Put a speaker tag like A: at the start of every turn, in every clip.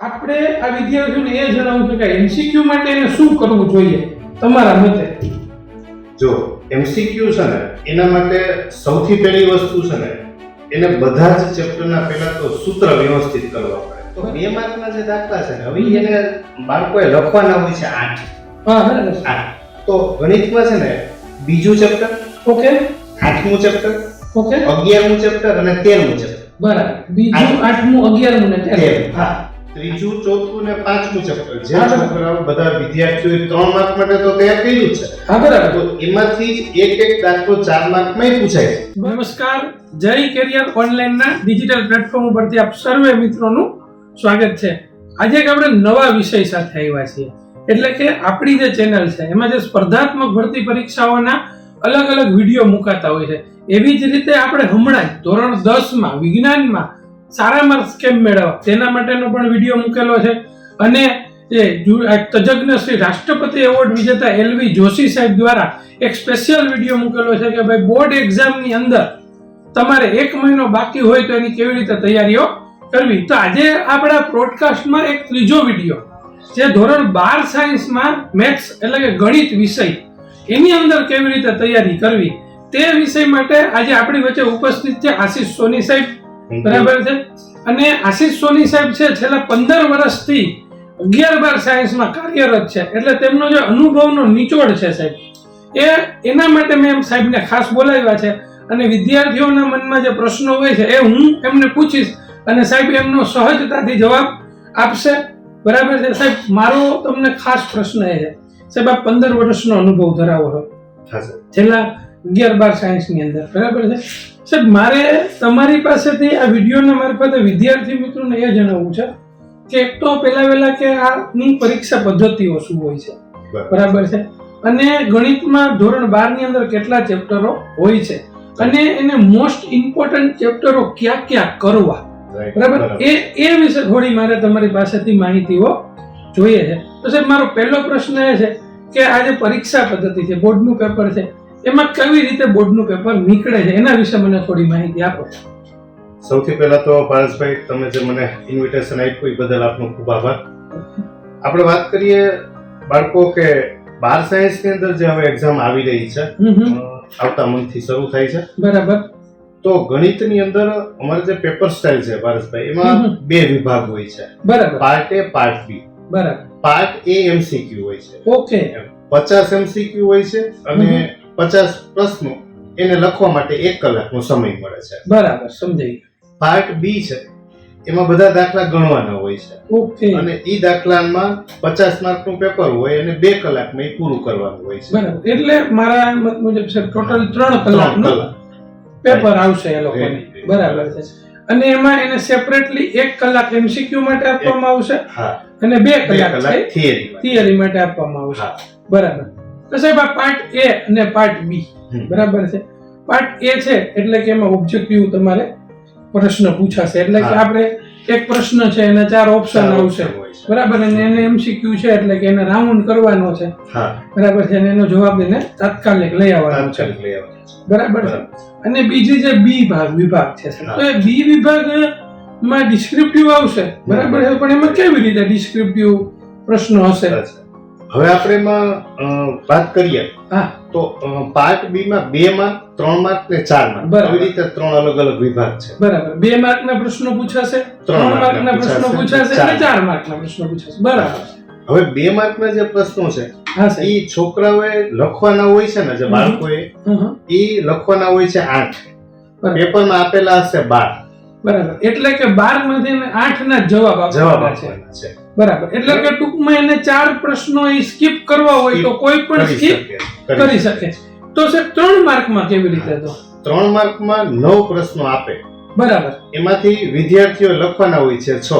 A: આપણે આ વિદ્યાર્થીઓને એ જણાવવું કે એમસીક્યુ માટે એને શું કરવું જોઈએ? તમારા મતે.
B: જો એમસીક્યુ છે ને એના માટે સૌથી પહેલી વસ્તુ છે ને એને બધા જ ચેપ્ટરના પહેલા તો સૂત્ર વ્યવસ્થિત કરવા પડે. તો બે માર્કના જે દાખલા છે હવે એને બાળકોએ લખવાના હોય છે આઠ.
A: હા
B: તો ગણિતમાં છે ને બીજું ચેપ્ટર
A: ઓકે.
B: આઠમું ચેપ્ટર
A: ઓકે.
B: અગિયારમું ચેપ્ટર અને તેરમું ચેપ્ટર
A: બરાબર. બીજું આઠમું અગિયારમું ને
B: તેર હા. ત્રીજું ચોથું ને પાંચમું ચેપ્ટર જે. છોકરાઓ બધા વિદ્યાર્થીઓએ ત્રણ માર્ક માટે તો તૈયાર કર્યું છે.
A: હા બરાબર.
B: તો એમાંથી એક એક દાખલો ચાર માર્કમાં પૂછાય છે.
A: નમસ્કાર. જય કેરિયર ઓનલાઈન ના ડિજિટલ પ્લેટફોર્મ ઉપરથી આપ સર્વે મિત્રોનું સ્વાગત છે. આજે એક આપણે નવા વિષય સાથે આવ્યા છીએ. એટલે કે આપણી જે ચેનલ છે એમાં જે સ્પર્ધાત્મક ભરતી પરીક્ષાઓના અલગ અલગ વીડિયો મુકાતા હોય છે. એવી જ રીતે આપણે હમણાં જ ધોરણ દસમાં વિજ્ઞાનમાં સારા માર્ક્સ કેમ મેળવવા તેના માટેનો પણ વીડિયો મૂકેલો છે. અને એ તજજ્ઞ શ્રી રાષ્ટ્રપતિ એવોર્ડ વિજેતા એલવી જોશી સાહેબ દ્વારા એક સ્પેશિયલ વીડિયો મૂકેલો છે કે ભાઈ બોર્ડ એક્ઝામની અંદર તમારે એક મહિનો બાકી હોય તો એની કેવી રીતે તૈયારીઓ કરવી? તો આજે આપણા પ્રોડકાસ્ટમાં એક ત્રીજો વીડિયો જે ધોરણ બાર સાયન્સમાં મેથ્સ એટલે કે ગણિત વિષય. એની અંદર કેવી રીતે તૈયારી કરવી? તે વિષય માટે આજે આપણી વચ્ચે ઉપસ્થિત છે આશીષ સોની સાહેબ. બરાબર છે? અને આશિષ સોની સાહેબ છે છેલ્લા પંદર વર્ષથી અગિયાર બાર સાયન્સમાં કાર્યરત છે. એટલે તેમનો જે અનુભવનો નિચોડ છે સાહેબ એ એના માટે મેં એમ સાહેબને ખાસ બોલાવ્યા છે. અને વિદ્યાર્થીઓના મનમાં જે પ્રશ્નો હોય છે એ હું એમને પૂછીશ અને સાહેબ એમનો સહજતાથી જવાબ આપશે. બરાબર છે? સાહેબ મારો તમને ખાસ પ્રશ્ન એ છે. સાહેબ આપ પંદર વર્ષનો અનુભવ ધરાવો છો. છેલ્લા અગિયાર બાર સાયન્સની અંદર. બરાબર છે? સાહેબ મારે તમારી પાસેથી આ વિડીયોના મારફતે વિદ્યાર્થી મિત્રોને એ જણાવવું છે કે એક તો પહેલા વહેલા કે આની પરીક્ષા પદ્ધતિઓ શું હોય છે?
B: બરાબર.
A: છે. અને ગણિતમાં ધોરણ બારની અંદર કેટલા ચેપ્ટરો હોય છે? અને એને મોસ્ટ ઇમ્પોર્ટન્ટ ચેપ્ટરો ક્યાં ક્યાં કરવા? બરાબર? એ એ વિશે થોડી મારે તમારી પાસેથી માહિતીઓ જોઈએ છે. તો સાહેબ મારો પહેલો પ્રશ્ન એ છે કે આ જે પરીક્ષા પદ્ધતિ છે બોર્ડનું પેપર છે એમાં કેવી રીતે બોર્ડનું પેપર નીકળે છે? એના વિશે મને થોડી માહિતી આપો.
B: સૌથી પહેલા તો પારસભાઈ તમે જે મને ઇન્વિટેશન આપ્યું એ બદલ આપનો ખૂબ આભાર. આપણે વાત કરીએ બાળકો કે બાર સાયન્સની અંદર જે હવે એક્ઝામ આવી રહી છે આવતા મંથથી શરૂ થાય છે.
A: બરાબર.
B: તો ગણિતની અંદર અમારે જે પેપર સ્ટાઇલ છે પારસભાઈ એમાં બે વિભાગ હોય છે.
A: બરાબર.
B: પાર્ટ એ પાર્ટ બી
A: બરાબર.
B: પાર્ટ એ એમસીક્યુ હોય છે.
A: ઓકે
B: પચાસ એમસીક્યુ હોય છે અને પચાસ પ્રશ્નો એને લખવા માટે એક કલાકનો સમય મળે છે.
A: બરાબર સમજાઈ
B: પાર્ટ બી છે. એમાં બધા દાખલા ગણવાના હોય છે.
A: ઓકે.
B: અને એ દાખલામાં પચાસ માર્કનું પેપર હોય અને બે કલાકમાં એ પૂરું કરવાનું હોય છે.
A: બરાબર. એટલે મારા મત મુજબ છે ટોટલ ત્રણ કલાકનું
B: કલાક.
A: પેપર આવશે એ લોકોને. બરાબર છે. અને એમાં એને સેપરેટલી એક કલાક એમસીક્યુ માટે આપવામાં આવશે
B: હા.
A: અને બે કલાક
B: થિયરી
A: થિયરી માટે. આપવામાં આવશે. બરાબર. તો સાહેબ આ પાર્ટ એ અને પાર્ટ બી બરાબર છે? પાર્ટ એ છે એટલે કે એમાં ઓબ્જેક્ટિવ તમારે પ્રશ્ન પૂછાશે. એટલે કે આપણે એક પ્રશ્ન છે એના ચાર ઓપ્શન આવશે. બરાબર અને એને એમસીક્યુ છે એટલે કે એને રાઉન્ડ કરવાનો છે. બરાબર છે અને એનો જવાબ એને તાત્કાલિક લઈ આવવાનો છે. બરાબર છે? અને બીજી જે બી ભાગ વિભાગ છે તો એ બી વિભાગમાં ડિસ્ક્રિપ્ટિવ આવશે. બરાબર છે? પણ એમાં કેવી રીતે ડિસ્ક્રિપ્ટિવ પ્રશ્નો હશે.
B: હવે આપણે એમાં વાત કરીએ.
A: હા.
B: તો પાર્ટ બી માં બે માર્ક ત્રણ માર્ક ને ચાર માર્ક
A: બરાબર.
B: આવી રીતે ત્રણ અલગ અલગ વિભાગ છે.
A: બરાબર. બે માર્ક ના પ્રશ્નો પૂછાશે ત્રણ
B: માર્ક
A: ના પ્રશ્નો
B: પૂછાશે,
A: અને
B: ચાર.
A: માર્ક ના પ્રશ્નો પૂછાશે. બરાબર.
B: હવે બે માર્ક ના જે પ્રશ્નો છે ઈ છોકરાઓએ લખવાના હોય છે ને જે બાળકોએ
A: હં.
B: લખવાના હોય છે આઠ.
A: પેપર
B: પેપરમાં આપેલા હશે બાર.
A: બરાબર. એટલે કે બારમાંથી આઠ ના જવાબ આપવાના છે. બરાબર. એટલે કે ટૂંકમાં એને ચાર પ્રશ્નો એ સ્કીપ કરવા હોય તો કોઈ પણ
B: કરી
A: સ્કીપ
B: શકે
A: કરી શકે. તો સર ત્રણ માર્કમાં કેવી રીતે તો?
B: ત્રણ માર્કમાં નવ પ્રશ્નો આપે.
A: બરાબર.
B: એમાંથી વિદ્યાર્થીઓ લખવાના હોય છે છ.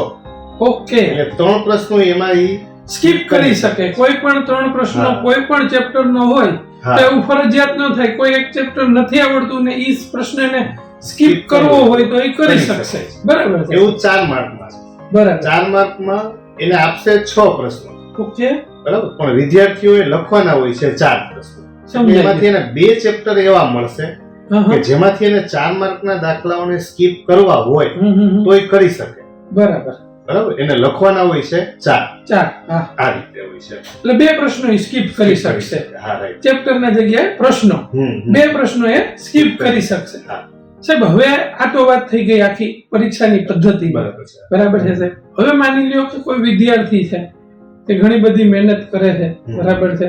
A: ઓકે.
B: એટલે ત્રણ પ્રશ્નો એમાં
A: સ્કીપ કરી શકે. કોઈ પણ ત્રણ પ્રશ્નો કોઈ પણ ચેપ્ટર નો હોય તો એવું ફરજિયાત ન થાય. કોઈ એક ચેપ્ટર નથી આવડતું ને ઈ પ્રશ્નને સ્કીપ કરવો હોય તો એ કરી શકશે. બરાબર.
B: એવું ચાર માર્કમાં.
A: બરાબર.
B: ચાર માર્કમાં એને આપશે છ પ્રશ્નો. બરાબર? પણ વિદ્યાર્થીઓએ લખવાના હોય છે ચાર પ્રશ્નો. એમાંથી એને બે ચેપ્ટર એવા મળશે કે જેમાંથી એને ચાર માર્કના દાખલાઓને સ્કીપ કરવા હોય. તો એ કરી શકે.
A: બરાબર.
B: બરાબર? એને લખવાના હોય છે ચાર.
A: ચાર
B: આ રીતે હોય છે.
A: એટલે બે પ્રશ્નો સ્કીપ કરી શકશે.
B: હા રાઈટ.
A: ચેપ્ટરના જગ્યાએ પ્રશ્નો. બે પ્રશ્નો એ સ્કીપ કરી શકશે.
B: હા.
A: સાહેબ હવે આ તો વાત થઈ ગઈ આખી પરીક્ષાની પદ્ધતિ.
B: બરાબર છે.
A: બરાબર છે સાહેબ. હવે માની લ્યો કે કોઈ વિદ્યાર્થી છે તે ઘણી બધી મહેનત કરે છે બરાબર છે.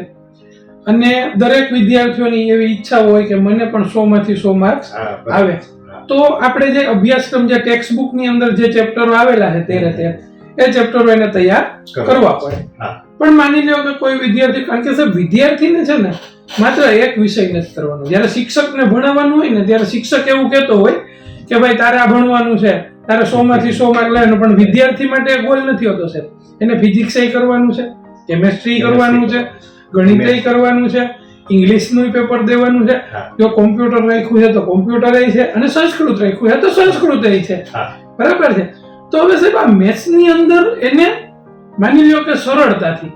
A: અને દરેક વિદ્યાર્થીઓની એવી ઈચ્છા હોય કે મને પણ સો માંથી સો માર્ક્સ આવે. તો આપણે જે અભ્યાસક્રમ જે ટેક્સ્ટ બુકની અંદર જે ચેપ્ટરો આવેલા છે તેરે તેર એ ચેપ્ટરો એને તૈયાર કરવા પડે. પણ માની લ્યો કે કોઈ વિદ્યાર્થી કારણ કે સાહેબ વિદ્યાર્થીને છે ને માત્ર એક વિષય નથી કરવાનો. જ્યારે શિક્ષકને ભણાવવાનું હોય ને ત્યારે શિક્ષક એવું કહેતો હોય કે ભાઈ તારે આ ભણવાનું છે. તારે સો માંથી સો માર્ક લેવાનું પણ વિદ્યાર્થી માટે ગોલ નથી હોતો સાહેબ. એને ફિઝિક્સ કરવાનું છે કેમેસ્ટ્રી કરવાનું છે ગણિત કરવાનું છે ઇંગ્લિશનું પેપર દેવાનું છે. જો કોમ્પ્યુટર રાખ્યું છે તો કોમ્પ્યુટર છે અને સંસ્કૃત રાખ્યું છે. તો સંસ્કૃત છે. બરાબર છે? તો હવે સાહેબ આ મેથ્સની અંદર એને માની લો કે સરળતાથી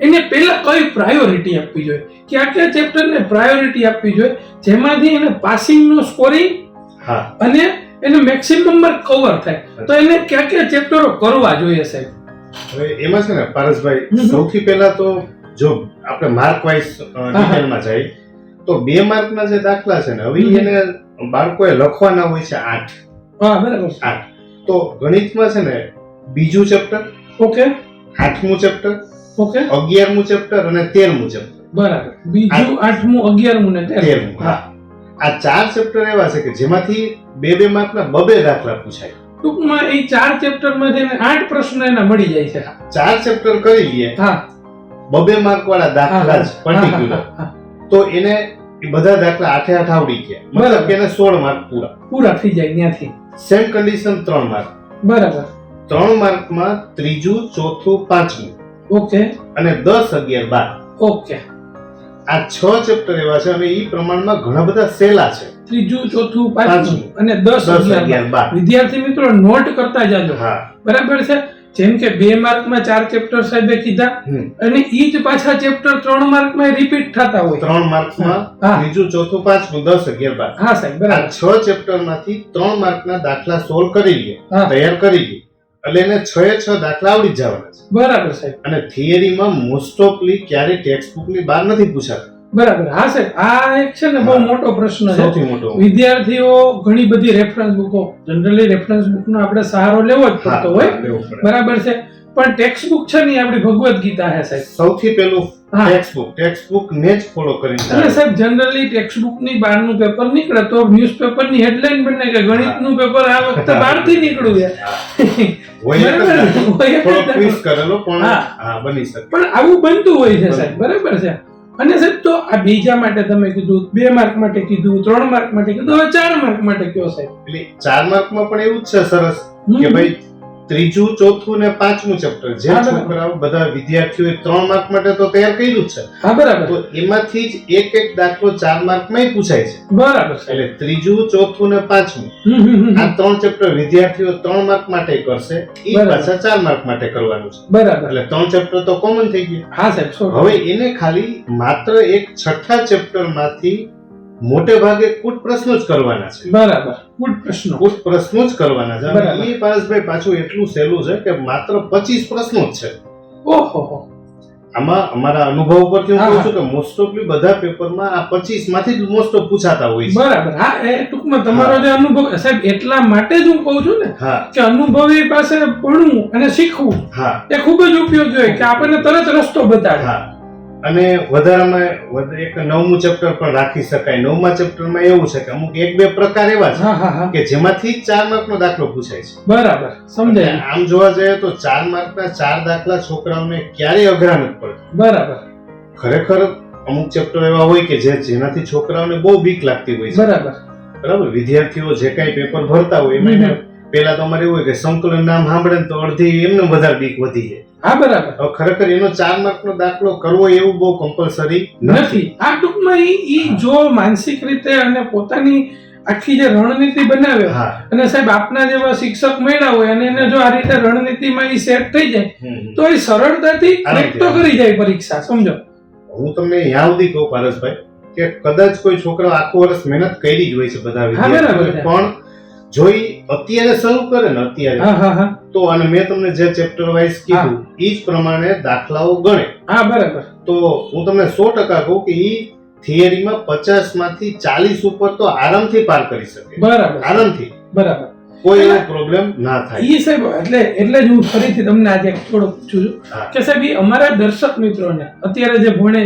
A: એને પહેલા કઈ પ્રાયોરિટી આપવી જોઈએ? કયા કયા ચેપ્ટરને પ્રાયોરિટી આપવી જોઈએ? જેમાંથી એને પાસિંગ નો સ્કોરિંગ
B: હા.
A: અને એને મેક્સિમમ નંબર કવર થાય. તો એને કયા કયા ચેપ્ટરો કરવા જોઈએ સાહેબ?
B: હવે એમાં છે ને પારસભાઈ સૌથી પહેલા તો જો આપણે માર્ક વાઇઝ ડિટેલમાં જાય તો બે માર્કના જે દાખલા છે ને હવે એને બાળકોએ લખવાના હોય છે આઠ.
A: હા બરાબર. આઠ.
B: તો ગણિતમાં છે ને બીજું ચેપ્ટર
A: ઓકે
B: આઠમું ચેપ્ટર
A: ઓકે.
B: અગિયારમું ચેપ્ટર અને તેરમું ચેપ્ટર
A: બરાબર. બીજું આઠમું અગિયારમું ને તેરમું.
B: તેરમું હા. આ ચાર ચેપ્ટર એવા છે કે જેમાંથી બે બે માર્કના બબે દાખલા પૂછાય.
A: ટૂંકમાં એ ચાર ચેપ્ટરમાંથી એને આઠ પ્રશ્ન એના મળી જાય છે.
B: ચાર ચેપ્ટર કરી લઈએ.
A: હા.
B: બબે માર્ક વાળા દાખલા જ પર્ટિક્યુલર. તો એને બધા દાખલા આઠે આઠ આવડી ગયા. મતલબ કે એને સોળ માર્ક પૂરા.
A: પૂરા થઈ જાય ત્યાંથી.
B: સેમ કન્ડિશન ત્રણ માર્ક.
A: બરાબર.
B: ત્રણ માર્કમાં ત્રીજું ચોથું પાંચમું.
A: ઓકે
B: અને દસ અગિયાર બાર.
A: ઓકે
B: આ છ ચેપ્ટર એવા છે અને એ પ્રમાણમાં ઘણા બધા સેલા છે.
A: ત્રીજું ચોથું પાંચમું અને દસ અગિયાર
B: બાર.
A: વિદ્યાર્થી મિત્રો નોટ કરતા જાજો.
B: હા.
A: બરાબર છે? જેમ કે બે માર્કમાં ચાર ચેપ્ટર સાહેબે કીધા. અને ઈ જ પાછા ચેપ્ટર ત્રણ માર્કમાં રિપીટ થતા હોય.
B: ત્રણ માર્કમાં. ત્રીજું ચોથું પાંચમું દસ અગિયાર બાર.
A: હા સાહેબ
B: આ
A: બરાબર
B: છ ચેપ્ટરમાંથી ત્રણ માર્કના દાખલા સોલ્વ કરી લઈએ. તૈયાર કરી લઈએ એટલે એને છ એ છ દાખલા આવડી જ જવાના છે.
A: બરાબર સાહેબ.
B: અને થિયરીમાં મોસ્ટ ઓફલી ક્યારે ટેક્સ્ટ બુકની બહાર નથી પૂછાતા.
A: બરાબર. હા સાહેબ આ એક છે ને બહુ મોટો પ્રશ્ન છે.
B: સૌથી મોટો.
A: વિદ્યાર્થીઓ ઘણી બધી રેફરન્સ બુકો જનરલી રેફરન્સ બુકનો આપણે સહારો લેવો જ પડતો હોય. બરાબર છે. પણ ટેક્સ્ટ બુક છે ને આપણી ભગવદ્ ગીતા હે સાહેબ.
B: સૌથી પહેલું. ટેક્સ્ટ બુક ટેક્સ્ટ બુક ને જ ફોલો કરી
A: અને સાહેબ જનરલી ટેક્સ્ટ બુકની બહારનું પેપર નીકળે તો ન્યૂઝપેપરની હેડલાઇન બને કે ગણિતનું પેપર આ વખતે બહારથી નીકળ્યું છે.
B: કરેલો પણ.
A: હા.
B: બની શકે.
A: પણ આવું બનતું હોય છે સાહેબ. બરાબર છે. અને સાહેબ તો આ બીજા માટે તમે કીધું બે માર્ક માટે કીધું ત્રણ માર્ક માટે કીધું હવે ચાર માર્ક માટે કયો સાહેબ?
B: એટલે ચાર માર્કમાં પણ એવું જ છે સરસ કે ભાઈ ત્રીજું ચોથું ને પાંચમું ચેપ્ટર જે. છોકરાઓ બધા વિદ્યાર્થીઓએ ત્રણ માર્ક માટે તો તૈયાર કર્યું છે.
A: હા બરાબર.
B: તો એમાંથી જ એક એક દાખલો ચાર માર્કમાં પૂછાય છે.
A: બરાબર
B: એટલે ત્રીજું ચોથું ને પાંચમું. આ ત્રણ ચેપ્ટર વિદ્યાર્થીઓ ત્રણ માર્ક માટે કરશે એ. પાછા ચાર માર્ક માટે કરવાનું છે.
A: બરાબર.
B: એટલે ત્રણ ચેપ્ટર તો કોમન થઈ ગયા.
A: હા સાહેબ
B: હવે એને ખાલી માત્ર એક છઠ્ઠા ચેપ્ટરમાંથી મોટે ભાગે કુટ પ્રશ્નો જ કરવાના છે.
A: બરાબર. ગુડ પ્રશ્નો.
B: કુટ પ્રશ્નો જ કરવાના છે.
A: બરાબર.
B: એ પારસભાઈ પાછું એટલું સહેલું છે કે માત્ર પચીસ પ્રશ્નો જ છે.
A: ઓહો.
B: આમાં અમારા અનુભવ પરથી
A: હું
B: કહું છું કે મોસ્ટ ઓફલી બધા પેપરમાં આ પચીસમાંથી જ મોસ્ટ ઓફ પૂછાતા હોય છે.
A: બરાબર. હા એ ટૂંકમાં તમારો જે અનુભવ સાહેબ એટલા માટે જ હું કહું છું ને કે અનુભવી પાસે ભણવું અને શીખવું
B: હા.
A: એ ખૂબ જ ઉપયોગી હોય કે આપણને તરત રસ્તો બતાડે.
B: હા. અને વધારામાં વધ- એક નવમું ચેપ્ટર પણ રાખી શકાય. નવમા ચેપ્ટરમાં એવું છે કે અમુક એક બે પ્રકાર એવા છે કે જેમાંથી ચાર માર્કનો દાખલો પૂછાય છે.
A: બરાબર સમજાય.
B: આમ જોવા જઈએ તો ચાર માર્કના ચાર દાખલા છોકરાઓને ક્યારેય અઘરા નથી પડતા.
A: બરાબર.
B: ખરેખર અમુક ચેપ્ટર એવા હોય કે જે જેનાથી છોકરાઓને બહુ બીક લાગતી હોય છે.
A: બરાબર.
B: બરાબર? વિદ્યાર્થીઓ જે કાંઈ પેપર ભરતા હોય એમાં પેલા તો અમારે એવું હોય કે સંકલન નામ સાંભળે ને તો અડધી એમને વધારે બીક વધી જાય.
A: હા બરાબર.
B: ખરેખર એનો ચાર માર્કનો દાખલો કરવો એવું બહુ કમ્પલસરી નથી.
A: આ ટૂંકમાં ઈ જો માનસિક રીતે અને પોતાની આખી જે રણનીતિ બનાવે અને સાહેબ આપના જેવા શિક્ષક મળ્યા હોય અને એને જો આ રીતે રણનીતિમાં ઈ સેટ થઈ જાય. તો એ સરળતાથી ક્રેક તો કરી જાય પરીક્ષા. સમજો?
B: હું તમને યાં સુધી કહું પારસભાઈ કે કદાચ કોઈ છોકરો આખું વર્ષ મહેનત કરી જ હોય છે બધા. પણ જો ઈ અત્યારે શરૂ કરે ને અત્યારે.
A: હા હા હા.
B: તો અને મેં તમને જે ચેપ્ટર વાઇઝ કીધું એ જ પ્રમાણે દાખલાઓ ગણે.
A: હા બરાબર.
B: તો હું તમને સો ટકા કહું કે એ થિયરીમાં પચાસમાંથી ચાલીસ ઉપર તો આરામથી પાર કરી શકે.
A: બરાબર.
B: આરામથી.
A: બરાબર.
B: કોઈ એવો પ્રોબ્લેમ ના થાય.
A: એ સાહેબ એટલે એટલે જ હું ફરીથી તમને આજે થોડુંક પૂછું છું કે સાહેબ એ અમારા દર્શક મિત્રોને અત્યારે જે ભણે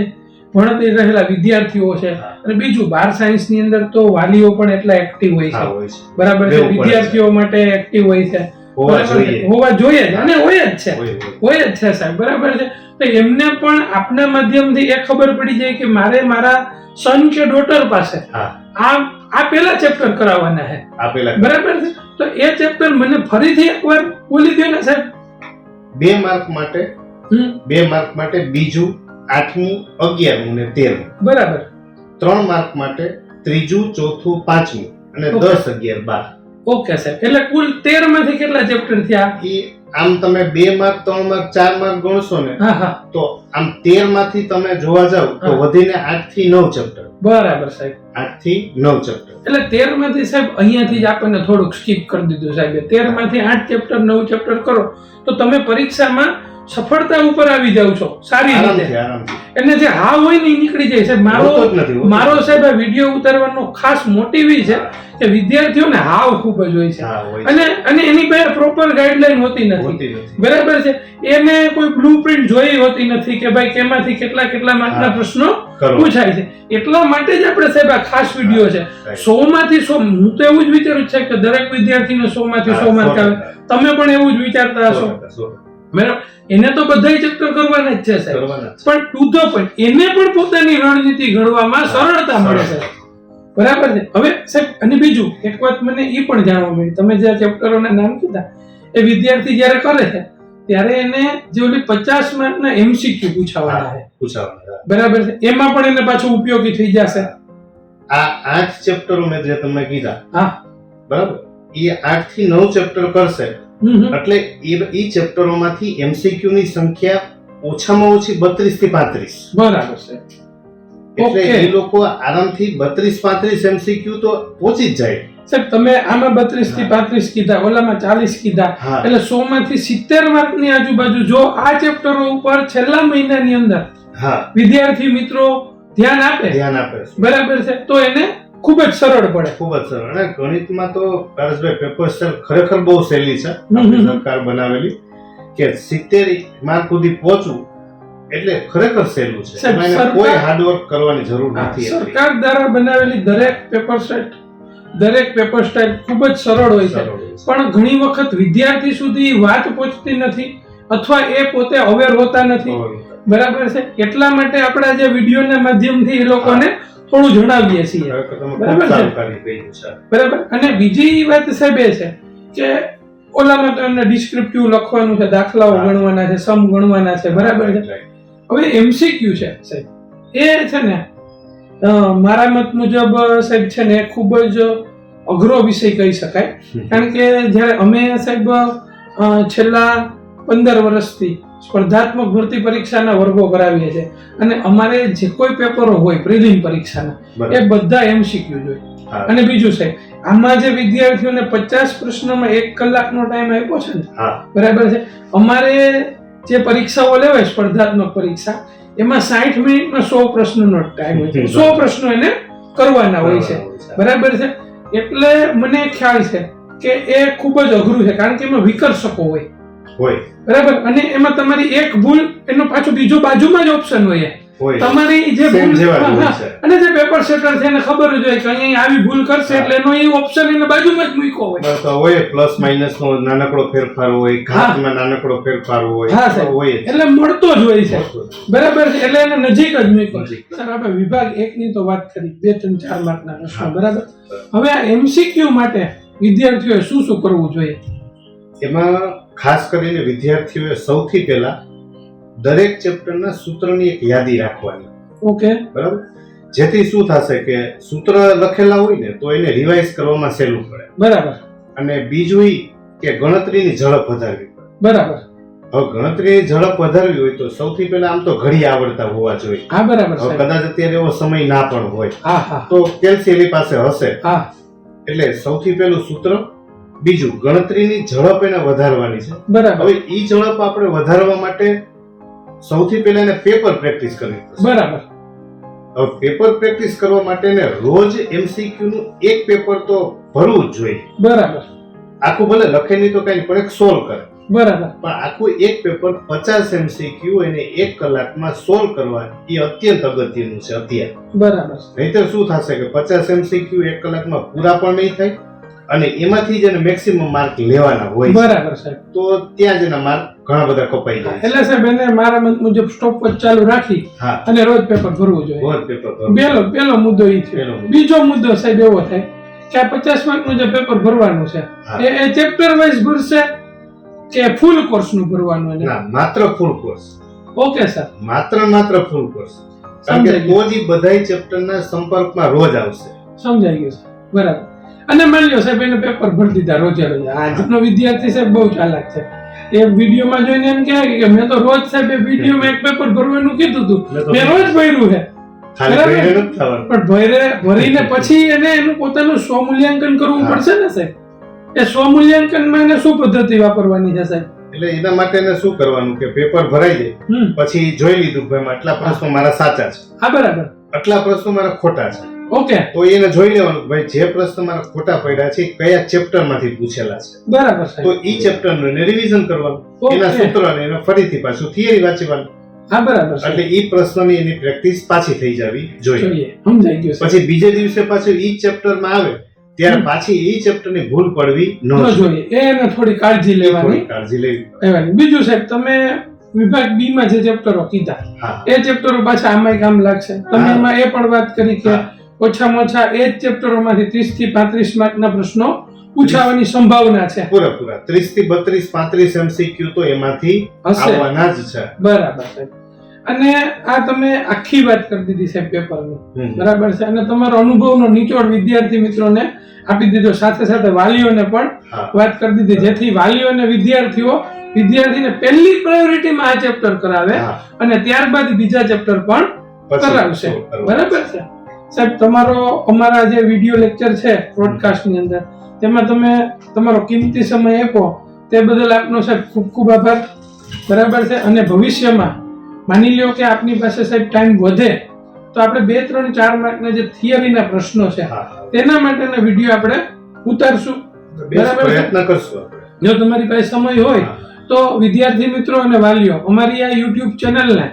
A: ભણતી રહેલા વિદ્યાર્થીઓ છે. અને બીજું બાર સાયન્સની અંદર તો વાલીઓ પણ એટલા એક્ટિવ હોય છે. બરાબર છે. વિદ્યાર્થીઓ માટે એક્ટિવ હોય છે.
B: હોવા જોઈએ.
A: જ. અને હોય જ છે.
B: હોય
A: જ છે સાહેબ. બરાબર છે? તો એમને પણ આપના માધ્યમથી એ ખબર પડી જાય કે મારે મારા સન કે ડોટર પાસે આ આ પેલા ચેપ્ટર કરાવવાના છે.
B: આપેલા
A: બરાબર છે? તો એ ચેપ્ટર મને ફરીથી એકવાર બોલી દો ને સાહેબ.
B: બે માર્ક માટે બે માર્ક માટે બીજું આઠમું અગિયારમું ને તેરમું
A: બરાબર.
B: ત્રણ માર્ક માટે ત્રીજું ચોથું પાંચમું અને દસ અગિયાર બાર.
A: ઓકે સાહેબ એટલે કુલ તેરમાંથી કેટલા ચેપ્ટર થયા?
B: એ આમ તમે બે માર્ક ત્રણ માર્ક ચાર માર્ક ગણશો ને
A: હા હા.
B: તો આમ તેરમાંથી તમે જોવા જાવ તો વધીને આઠથી નવ ચેપ્ટર
A: બરાબર સાહેબ.
B: આઠથી નવ ચેપ્ટર
A: એટલે તેરમાંથી સાહેબ અહીંયાથી જ આપણને થોડુંક સ્કીપ કરી દીધું સાહેબ. તેરમાંથી આઠ ચેપ્ટર નવ ચેપ્ટર કરો. તો તમે પરીક્ષામાં સફળતા ઉપર આવી જાવ છો. સારી રીતે. એટલે જે હા હોય ને નીકળી જાય છે. મારો મારો સાહેબ આ વીડિયો ઉતારવાનો ખાસ મોટિવ છે કે વિદ્યાર્થીઓને હાવ ખૂબ જ હોય છે. અને અને એની પાસે પ્રોપર ગાઈડલાઈન હોતી નથી. બરાબર છે? એને કોઈ બ્લુ પ્રિન્ટ જોઈ હોતી નથી કે ભાઈ કેમાંથી કેટલા કેટલા માર્કના પ્રશ્નો પૂછાય છે. એટલા માટે જ આપણે સાહેબ આ ખાસ વીડિયો છે. સો માંથી સો હું તો એવું જ વિચારું છે કે દરેક વિદ્યાર્થીને સો માંથી સો માર્ક આવે. તમે પણ એવું જ વિચારતા હશો. બરાબર? એને તો બધાય ચેપ્ટર કરવાના જ છે સાહેબ. પણ ટુ ધ પોઈન્ટ એને પણ પોતાની રણનીતિ ઘડવામાં સરળતા મળે છે બરાબર છે? હવે સાહેબ અને બીજું એક વાત મને એ પણ જાણવા મળી. તમે જે ચેપ્ટરોના નામ કીધા એ વિદ્યાર્થી જ્યારે કરે છે ત્યારે એને જે ઓલી પચાસ માર્કના એમસીક્યુ પૂછાવાના છે.
B: પૂછાવાના.
A: બરાબર છે? એમાં પણ એને પાછું ઉપયોગી થઈ જશે.
B: આ આઠ ચેપ્ટરો મેં જે તમને કીધા
A: હા.
B: બરાબર? એ આઠથી નવ ચેપ્ટર કરશે. એટલે એ એ ચેપ્ટરોમાંથી એમસીક્યુ ની સંખ્યા ઓછામાં ઓછી બત્રીસથી પાંત્રીસ.
A: બરાબર છે.
B: એટલે એ લોકો આરામથી બત્રીસ પાંત્રીસ એમસીક્યુ તો પહોંચી જ જાય.
A: સાહેબ તમે આમાં બત્રીસથી પાંત્રીસ કીધા ઓલામાં ચાલીસ કીધા. એટલે સો માંથી સિત્તેર માર્કની આજુબાજુ જો આ ચેપ્ટરો ઉપર છેલ્લા મહિનાની અંદર
B: હા.
A: વિદ્યાર્થી મિત્રો ધ્યાન આપે
B: ધ્યાન આપે.
A: બરાબર છે તો એને ખૂબ જ સરળ પડે.
B: ખૂબ જ સરળ. અને ગણિતમાં તો પારસભાઈ પેપર સર ખરેખર બહુ સહેલી છે. સરકાર બનાવેલી કે સિત્તેર માર્ક સુધી પહોંચવું એટલે ખરેખર સહેલું છે. કોઈ હાર્ડવર્ક કરવાની જરૂર નથી
A: સરકાર દ્વારા બનાવેલી દરેક પેપર સેટ દરેક પેપર સ્ટાઇલ ખૂબ જ સરળ હોય છે. પણ ઘણી વખત વિદ્યાર્થી સુધી વાત પહોંચતી નથી અથવા એ પોતે અવેર હોતા નથી. બરાબર છે? એટલા માટે આપણા જે વિડીયોના માધ્યમથી એ લોકોને થોડું જણાવીએ છીએ. બરાબર અને બીજી વાત સાહેબ એ છે કે ઓલામાં તો એમને ડિસ્ક્રિપ્ટિવ લખવાનું છે દાખલાઓ ગણવાના છે સમ ગણવાના છે બરાબર છે. હવે એમસીક્યુ છે સાહેબ. એ છે ને મારા મત મુજબ સાહેબ છે ને ખૂબ જ અઘરો વિષય કહી શકાય. કારણ કે જ્યારે અમે સાહેબ છેલ્લા પંદર વર્ષથી સ્પર્ધાત્મક ભરતી પરીક્ષાના વર્ગો કરાવીએ છીએ. અને અમારે જે કોઈ પેપરો હોય પ્રિલિમ પરીક્ષાના. એ બધા એમસીક્યુ જોઈએ અને બીજું છે આમાં જે વિદ્યાર્થીઓને પચાસ પ્રશ્નોમાં એક કલાકનો ટાઈમ આપ્યો છે ને બરાબર છે? અમારે જે પરીક્ષાઓ લેવાય સ્પર્ધાત્મક પરીક્ષા એમાં સાઠ મિનિટમાં સો પ્રશ્નનો ટાઈમ હોય છે. સો પ્રશ્નો એને કરવાના હોય છે. બરાબર છે? એટલે મને ખ્યાલ છે કે એ ખૂબ જ અઘરું છે કારણ કે એમાં વિકર્ષકો હોય.
B: હોય.
A: બરાબર? અને એમાં તમારી એક ભૂલ એનો પાછો બીજો બાજુમાં જ ઓપ્શન હોય. તમારી જે ભૂલ. અને જે પેપર સેટર છે એને ખબર જ હોય કે અહીંયા આવી ભૂલ કરશે એટલે એનો એ ઓપ્શન એને બાજુમાં જ મૂક્યો હોય.
B: તો હોય પ્લસ માઇનસ નો નાનકડો ફેરફાર હોય ઘાતમાં નાનકડો ફેરફાર હોય
A: હા.
B: હોય
A: એટલે મળતો જ હોય છે. બરાબર છે? એટલે એને નજીક જ મૂક્યો. સર આપણે વિભાગ એક ની તો વાત કરી. બે ત્રણ ચાર માર્કના પ્રશ્નો. બરાબર? હવે આ એમસીક્યુ માટે વિદ્યાર્થીઓએ શું શું કરવું જોઈએ?
B: એમાં ખાસ કરીને વિદ્યાર્થીઓએ સૌથી પહેલા દરેક ચેપ્ટરના સૂત્રની એક યાદી રાખવાની.
A: ઓકે.
B: બરાબર? જેથી શું થશે કે સૂત્ર લખેલા હોય ને તો એને રિવાઇઝ કરવામાં સહેલું પડે.
A: બરાબર.
B: અને બીજું કે ગણતરીની ઝડપ વધારવી
A: બરાબર.
B: હવે ગણતરીની ઝડપ વધારવી હોય તો સૌથી પહેલા આમ તો ઘડી આવડતા હોવા જોઈએ.
A: હા બરાબર
B: હવે કદાચ અત્યારે એવો સમય ના પણ હોય. તો કેલ્સી એની પાસે હશે. એટલે સૌથી પહેલું સૂત્ર બીજું ગણતરીની ઝડપ એને વધારવાની છે.
A: બરાબર.
B: હવે ઈ ઝડપ આપણે વધારવા માટે સૌથી પહેલા એને પેપર પ્રેક્ટિસ કરવી
A: બરાબર.
B: હવે પેપર પ્રેક્ટિસ કરવા માટે ને રોજ એમસીક્યુ નું એક પેપર તો ભરવું જ જોઈએ.
A: બરાબર.
B: આખું ભલે લખે નહીં તો કઈ પણ એક સોલ્વ કરે.
A: બરાબર.
B: પણ આખું એક પેપર પચાસ એમસીક્યુ એને એક કલાકમાં સોલ્વ કરવા એ અત્યંત અગત્યનું છે અત્યારે.
A: બરાબર.
B: નહીતર શું થશે કે પચાસ એમસીક્યુ એક કલાકમાં પૂરા પણ નહીં થાય? અને એમાંથી જ એને મેક્સિમમ માર્ક લેવાના હોય
A: બરાબર સાહેબ.
B: તો ત્યાં જ એના માર્ક ઘણા બધા કપાઈ જાય
A: એટલે સાહેબ એને મારા મત મુજબ સ્ટોપ ચાલુ રાખી અને રોજ પેપર ભરવું જોઈએ.
B: રોજ પેપર.
A: પેલો પેલો મુદ્દો એ છે બીજો મુદ્દો સાહેબ એવો થાય કે આ પચાસ માર્કનું જે પેપર ભરવાનું છે એ ચેપ્ટર વાઇઝ ભરશે કે ફૂલ કોર્સનું ભરવાનું
B: ના માત્ર ફૂલ કોર્સ
A: ઓકે સર
B: માત્ર માત્ર ફૂલ કોર્સ કારણ કે તો જ બધાય ચેપ્ટરના સંપર્કમાં રોજ આવશે.
A: સમજાઈ ગયું બરાબર. અને માની લો સાહેબ એને પેપર ભરી દીધા રોજે રોજ. આજનો વિદ્યાર્થી સાહેબ બહુ ચાલાક છે. એ વિડીયોમાં જોઈને એમ કહે કે મેં તો રોજ સાહેબ એ વિડીયોમાં એક પેપર ભરવાનું કીધું હતું મેં રોજ ભર્યું. છે. પણ ભરે ભરીને પછી એને એનું પોતાનું સ્વમૂલ્યાંકન કરવું પડશે ને સાહેબ? એ સ્વમૂલ્યાંકનમાં એને શું પદ્ધતિ વાપરવાની છે સાહેબ?
B: એટલે એના માટે એને શું કરવાનું કે પેપર ભરાઈ જાય
A: હમ.
B: પછી જોઈ લીધું ભાઈ આટલા પ્રશ્નો મારા સાચા છે.
A: હા બરાબર.
B: આટલા પ્રશ્નો મારા ખોટા છે.
A: ઓકે.
B: તો એને જોઈ લેવાનું ભાઈ જે પ્રશ્ન મારા ખોટા પડ્યા છે કયા ચેપ્ટરમાંથી પૂછેલા છે.
A: બરાબર
B: તો ઈ ચેપ્ટરનું રિવિઝન કરવાનું. એના સૂત્રોને એને ફરીથી પાછું થિયરી વાંચવાનું.
A: હા બરાબર
B: એટલે ઈ પ્રશ્નની એની પ્રેક્ટિસ પાછી થઈ જવી જોઈએ.
A: સમજાઈ ગયું
B: પછી બીજે દિવસે પાછું ઈ ચેપ્ટરમાં આવે ત્યારે પાછી ઈ ચેપ્ટરની ભૂલ પડવી ન જોઈએ.
A: એને થોડી કાળજી લેવાની.
B: કાળજી લેવી
A: બીજું સાહેબ તમે વિભાગ બી માં જે ચેપ્ટરો કીધા એ ચેપ્ટરો પાછા આમાંય કામ લાગશે. તમે એમાં એ પણ વાત કરી કે. ઓછામાં ઓછા એ જ ચેપ્ટરોમાંથી ત્રીસથી પાંત્રીસ માર્કના પ્રશ્નો પૂછાવાની સંભાવના છે.
B: પૂરેપૂરા. ત્રીસથી બત્રીસ પાંત્રીસ એમસીક્યુ તો એમાંથી આવવાના જ છે.
A: બરાબર સાહેબ અને આ તમે આખી વાત કરી દીધી છે પેપરની. બરાબર છે. અને તમારો અનુભવનો નિચોડ વિદ્યાર્થી મિત્રોને આપી દીધો. સાથે સાથે વાલીઓને પણ વાત કરી દીધી. જેથી વાલીઓ અને વિદ્યાર્થીઓ વિદ્યાર્થીને પહેલી પ્રાયોરિટીમાં આ ચેપ્ટર કરાવે અને ત્યારબાદ બીજા ચેપ્ટર પણ કરાવશે. બરાબર છે. સાહેબ તમારો અમારા જે વીડિયો લેક્ચર છે broadcast અંદર તેમાં તમે તમારો કિંમતી સમય આપો તે બદલ આપનો સાહેબ ખૂબ ખૂબ આભાર. બરાબર છે? અને ભવિષ્યમાં માની લ્યો કે આપની પાસે સાહેબ ટાઈમ વધે તો આપણે બે ત્રણ ચાર માર્કના જે થિયરીના પ્રશ્નો છે તેના માટેના વીડિયો આપણે ઉતારશું. બરાબર
B: પ્રયત્ન કરશું
A: જો તમારી પાસે સમય હોય તો વિદ્યાર્થી મિત્રો અને વાલીઓ અમારી આ યુટ્યુબ ચેનલને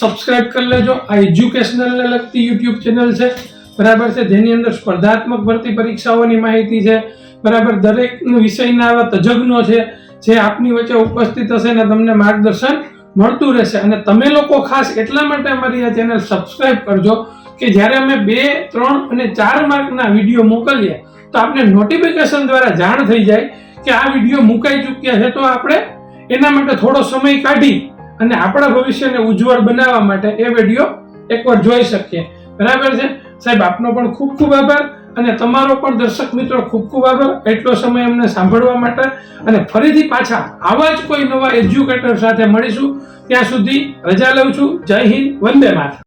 A: સબસ્ક્રાઇબ કરી લેજો. આ એજ્યુકેશનલને લગતી યુટ્યુબ ચેનલ છે. બરાબર છે? જેની અંદર સ્પર્ધાત્મક ભરતી પરીક્ષાઓની માહિતી છે. બરાબર? દરેક વિષયના આવા તજજ્ઞો છે, જે આપની વચ્ચે ઉપસ્થિત હશે અને તમને માર્ગદર્શન મળતું રહેશે. અને તમે લોકો ખાસ એટલા માટે અમારી આ ચેનલ સબસ્ક્રાઇબ કરજો કે જ્યારે અમે બે, ત્રણ અને ચાર માર્કના વીડિયો મોકલીએ, તો આપને નોટિફિકેશન દ્વારા જાણ થઈ જાય કે આ વીડિયો મુકાઈ ચૂક્યા છે. તો આપણે એના માટે થોડો સમય કાઢી અને આપણા ભવિષ્યને ઉજ્જવળ બનાવવા માટે એ વીડિયો એકવાર જોઈ શકીએ. બરાબર છે? સાહેબ, આપનો પણ ખૂબ ખૂબ આભાર અને તમારો પણ દર્શક મિત્રો ખૂબ ખૂબ આભાર. એટલો સમય અમને સાંભળવા માટે અને ફરીથી પાછા આવા જ કોઈ નવા એજ્યુકેટર સાથે મળીશું. ત્યાં સુધી રજા લઉં છું. જય હિન્દ. વંદે માતરમ.